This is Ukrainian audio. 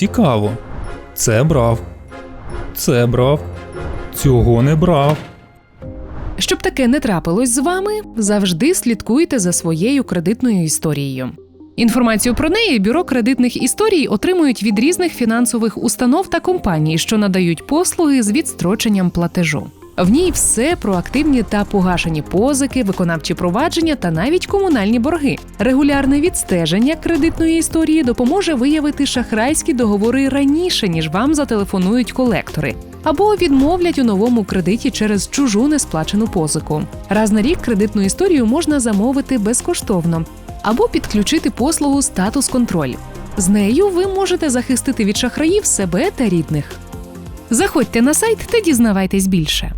Цікаво. Це брав. Це брав. Цього не брав. Щоб таке не трапилось з вами, завжди слідкуйте за своєю кредитною історією. Інформацію про неї бюро кредитних історій отримують від різних фінансових установ та компаній, що надають послуги з відстроченням платежу. В ній все про активні та погашені позики, виконавчі провадження та навіть комунальні борги. Регулярне відстеження кредитної історії допоможе виявити шахрайські договори раніше, ніж вам зателефонують колектори, або відмовлять у новому кредиті через чужу несплачену позику. Раз на рік кредитну історію можна замовити безкоштовно або підключити послугу статус контроль. З нею ви можете захистити від шахраїв себе та рідних. Заходьте на сайт та дізнавайтесь більше.